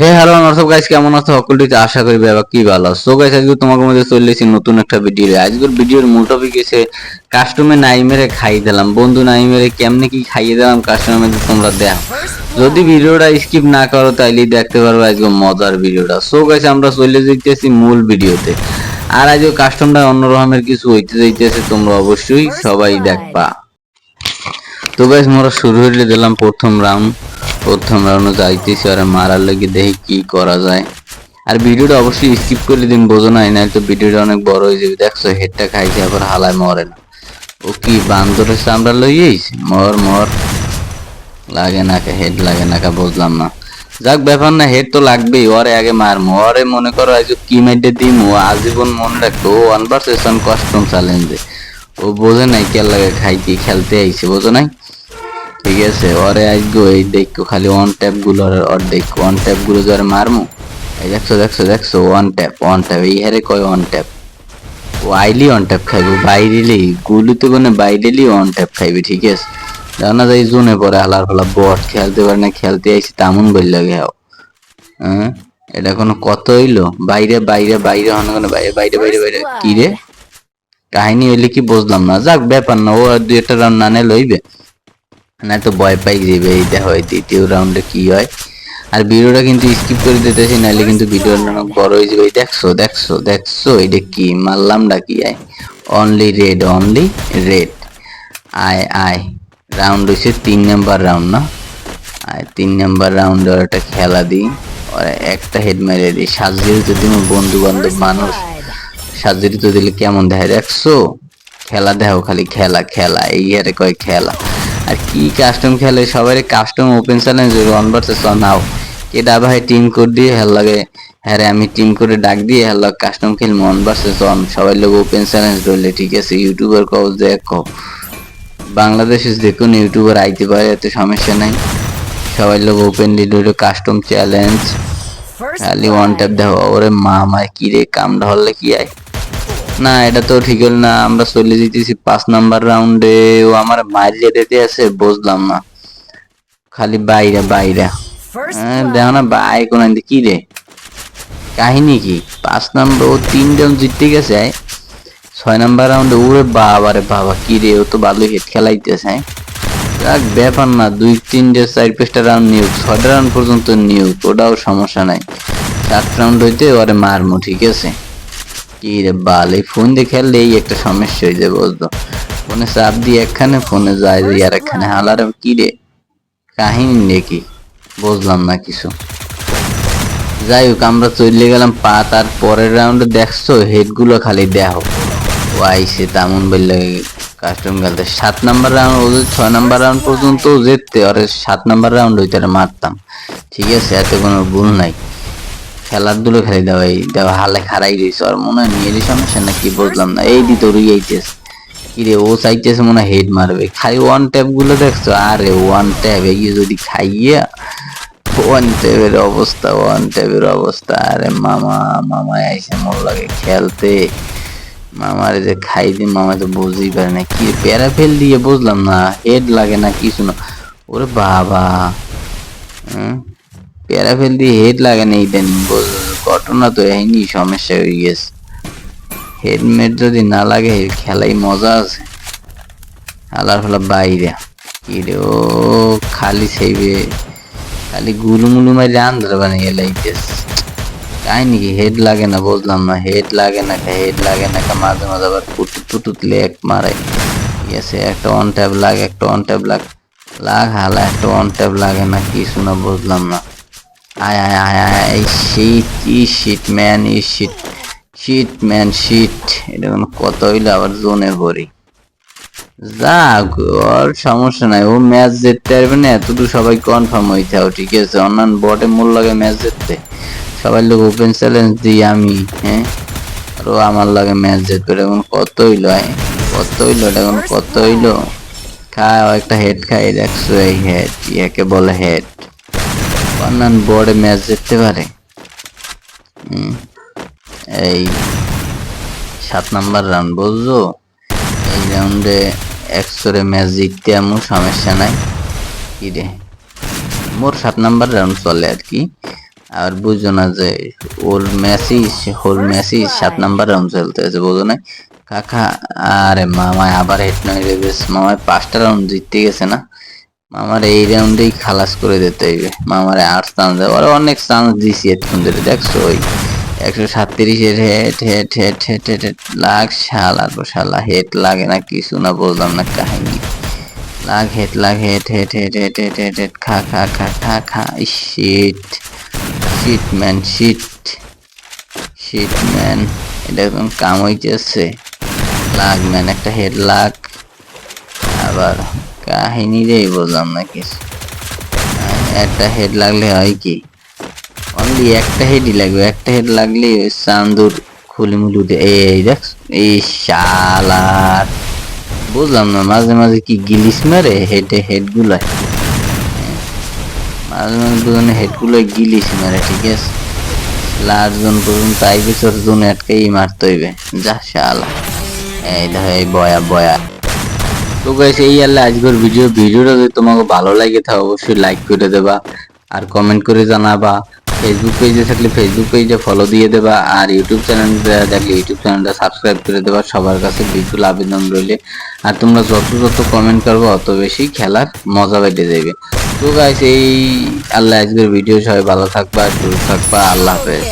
হে hello নরসব guys, কেমন আছো? সকলটিতে আশা করি বাবা কি ভালো সো গাইস আজকে তোমাকে মধ্যে চলে এসেছি নতুন একটা ভিডিও আজকের ভিডিওর মূল টপিক এসে কাস্টমে নাই মেরে খাই দিলাম। বন্ধু নাই মেরে কেমনে কি খাইয়ে দিলাম কাস্টমের মধ্যে তোমরা দেখো। যদি ভিডিওটা স্কিপ না করো, তাইলে দেখতে পারবে আজকে মজার ভিডিওটা সো গাইস আমরা চলে যেতেছি মূল ভিডিওতে আর আজকে কাস্টমটা অন্য রকমের কিছু হইতে যাইতেছে, তোমরা অবশ্যই সবাই দেখবা। তো গাইস মোরা শুরু হইলে দিলাম প্রথম রাউন্ড প্রথম রাউন্ডে যাইতেছি আর মারার লাগি দেখি কি করা যায়। আর ভিডিওটা অবশ্যই স্কিপ করে দিন, বোঝো নাই না তো ভিডিওটা অনেক বড় হয়ে যাবে। দেখছ হেডটা খাইছে, আবার হালায় মরে না। ও কি বান্দরের চামড়া লইয়েছ মর মর। লাগে না হেড লাগে না বুঝলাম না। যাক, ব্যাপার না হেড তো লাগবেই, ওরে আগে মার। ওরে মনে করো আজ কি মেডে দিম আজীবন মনে রাখতো ও ওয়ান ভার্সেস কস্টম চ্যালেঞ্জে ও বোঝে নাই কে লাগে খাইতে, খেলতে আইছে, বোঝো নাই? ঠিক আছে ওরে আজগো এই দেখো খালি ওয়ান ট্যাপগুলো ওর দেখো ওয়ান ট্যাপগুলো যারে মারমু? এই দেখছ দেখছ দেখছ ওয়ান ট্যাপ ওয়ান ট্যাপ এই হারে কয় ওয়ান ট্যাপ ও আইলি ওয়ান ট্যাপ খাইবো বাইরেলি গুলিতে কোনে বাইরেলি ওয়ান ট্যাপ খাইবে ঠিক আছে? জানা যায় জোনে পরে হালার ফালা বট খেলতে পারে না খেলতে আইসি তামুন বল লাগে হ্যাঁ? এটা কোনো কত হইল? বাইরে বাইরে বাইরে হন কোনো বাইরে বাইরে বাইরে বাইরে। কি রে? কাহিনী হইলে কি বুঝলাম না? যাক ব্যাপার না ও আর দুই একটা রাউন্ড নানে লইবে। না তো ভয় পাই যাবে এই দেখো এই দ্বিতীয় রাউন্ডে কি হয়? আর ভিডিওটা কিন্তু স্কিপ করে দিতেছি, নাহলে কিন্তু ভিডিওটা অনেক বড় হয়ে যাবে। দেখছ দেখছ দেখছ, এটা কি? মারলাম ডাকি আয়। অনলি রেড অনলি রেড আয় আয়। রাউন্ড হচ্ছে তিন নাম্বার রাউন্ড না? আয়, তিন নাম্বার রাউন্ডে একটা খেলা দিই। একটা হেড মেরে দিই। সাজিয়ে যদি আমার বন্ধু বান্ধব মানুষ সাজিয়ে তো দিলে কেমন দেখে দেখছ? খেলা দেখো খালি খেলা খেলা। এই আরে কয় খেলা। আর কি কাস্টম খেলে সবাই custom open challenge one versus one now এটা ভাই টিম কোড দিয়ে হেল লাগে হ্যাঁ আমি টিম করে ডাক দিয়ে হেল কাস্টম খেল ওয়ান ভার্সেস ওয়ান সবাই লোক ওপেন চ্যালেঞ্জ রইলে ঠিক আছে? ইউটিউবার কও দেখো বাংলাদেশে যে ইউটিউবার আইতে পারে, এতে সমস্যা নাই। সবাই লোক ওপেন লিডো কাস্টম চ্যালেঞ্জ খালি ওয়ান ট্যাপ দেখো ওরে মা আমার কি রে কাম হলে কি আয়? না এটা তো ঠিক হল না। আমরা চলে যেতেছি পাঁচ নাম্বার রাউন্ডে ও আমার মারিয়ে দিতে আছে বুঝলাম না। খালি বাইরে বাইরে। হ্যাঁ, দেখো না বাই কোন কি রে? কাহিনী কি? পাঁচ নাম্বার ও তিন রাউন্ড জিততে গেছে ছয় নাম্বার রাউন্ডে ওরে বাবা রে বাবা কি রে? ও তো ভালো হেড খেলাইতেছে যাক ব্যাপার না দুই তিনটে চার পাঁচটা রাউন্ড নিউক ছয়টা রাউন্ড পর্যন্ত নিউক ওটাও সমস্যা নাই। সাত রাউন্ড হইতে ওরে মারমু ঠিক আছে? কি রে বাল, এই ফোন দিয়ে খেললে এই একটা সমস্যা হয়ে যাবে বুঝলো ফোনে চাপ দিয়ে একখানে ফোনে যায় যে আর একখানে হালার কি রে কাহিনী নাকি? বুঝলাম না কিছু। যাই হোক, আমরা চলে গেলাম পা, তার পরের রাউন্ডে দেখছ হেডগুলো খালি দেখো। ও আইসে তেমন বললে কাস্টম খেলতে সাত নাম্বার রাউন্ড ওদের ছয় নাম্বার রাউন্ড পর্যন্ত যেতে আর সাত নাম্বার রাউন্ড হইতে আর মারতাম। ঠিক আছে, এত কোনো ভুল নাই। খেলাধুলো খেলে দাও এই দেখো হালে খারাই রয়েছে। আর মনে হয় নিয়ে সমস্যা না কি বুঝলাম না। এই দিত আইতেছে। কিরে, ও চাইতেছে মনে হয় হেড মারবে। খালি ওয়ান ট্যাপগুলো দেখছ? আরে ওয়ান ট্যাপ এই যদি খাইয়ে ওয়ান ট্যাপের অবস্থা ওয়ান ট্যাপের অবস্থা। আরে মামা মামা আইসে মোর লাগে খেলতে। মামারে যে খাই দি মামা তো বুঝতেই পারে না। কি প্যারা ফেল দিয়ে বুঝলাম না হেড লাগে না, কিছু না। ওরে বাবা। হুম? প্যারা ফেল দিয়ে হেড লাগে না ইদানিং ঘটনা তো হয়নি সমস্যা হয়ে গেছে। হেলমেট যদি না লাগে খেলাই মজা আছে। আলার ফেলা বাইরে। কি রে ও, খালি সেইবে খালি গুলুমুলু মাইলে আন্ধার বানিয়ে লাইতেস তাই নাকি হেড লাগে না, বুঝলাম না। হেড লাগে না হেড লাগে না মাঝে মাঝে আবার পুটুত পুটুত লেক মারে। আছে, একটা অন ট্যাব লাগে, একটা অন ট্যাব লাগ। লাগ হালা, একটা অন ট্যাব লাগে না, কিছু না, বুঝলাম না। আয় আয় আয় আয় শীত ই শীত ম্যান ই শীত শীত ম্যান শীত এটা কোনো কত হইলে আবার জোনে ভরি। যাক ওর সমস্যা নাই, ও ম্যাচ জিততে পারবে না এতটুকু সবাই কনফার্ম হইতে হবে, ঠিক আছে? অন্যান্য বটে মূল লাগে ম্যাচ জিততে। সবাই লোক ওপেন চ্যালেঞ্জ দিই আমি হ্যাঁ? আর ও আমার লাগে ম্যাচ জিতবে, এটা এখন কত হইল? কত হইল, এটা এখন কত হইল। খায় একটা হেড খাই, দেখছ এই হেড ইয়াকে বলে হেড অন্যান্য বোর্ডে ম্যাচ জিততে পারে। এই সাত নাম্বার রাউন্ড বুঝছ এই রাউন্ডে একশোরে ম্যাচ জিততে এমন সমস্যা নাই। কি রে? মোর সাত নাম্বার রাউন্ড চলে আর কি। আর বুঝো না যে ওর ম্যাচই ওর ম্যাচই সাত নাম্বার রাউন্ড চলতেছে বোঝো না কাকা, আরে মামায় আবার হেড নয় রেবেস মামায় পাঁচটা রাউন্ড জিততে গেছে না? মামার এই রাউন্ডেই খালাস করে দিতে হইবে মামারে আট চান্স ওরা অনেক চান্স দিছি এতক্ষণ ধরে দেখছ ওই একশো সাতত্রিশের head head head head head head lakh শালা গো শালা হেড লাগে না কিছু না বললাম না কাহিনী লাগ হেড লাগ head head head head head head head খা খা খা খা খা shit shit man shit shit man এটা একদম কাম হইতেছে লাগ ম্যান একটা হেড লাগ আবার কাহিনী রে বললাম না কিছু একটা হেড লাগলে হয় কি? অনলি একটা হেডই লাগবে। একটা হেড লাগলে চান্দুর খুলিমুলু দে এই দেখ, এই শালার বুঝলাম না, মাঝে মাঝে কি গিলিস মারে হেডে হেড গুলায় মাঝে মাঝে দুজনে হেড গুলোয় গিলিস মারে ঠিক আছে? লাস্ট জন পর্যন্ত আইবে তোর জোন আটকেই মারতে হইবে। যা শালা। এই দেখো, এই বয়া বয়া। তো গাইস এই আল্লাহ আজকের ভিডিও ভিডিওটা যদি তোমাকে ভালো লাগে, তাহলে অবশ্যই লাইক করে দেবা আর কমেন্ট করে জানাবা। ফেসবুক পেজে থাকলে ফেসবুক পেজে ফলো দিয়ে দেবা আর ইউটিউব চ্যানেল থাকলে ইউটিউব চ্যানেলটা সাবস্ক্রাইব করে দেবা। সবার কাছে বিপুল আবেদন রইলে। আর তোমরা যত যত কমেন্ট করবে, অত বেশি খেলার মজা বেড়ে যাবে। তো গাইস এই আল্লাহ আজকের ভিডিও সবাই ভালো থাকবা, সুস্থ থাকবা, আল্লাহ হাফেজ।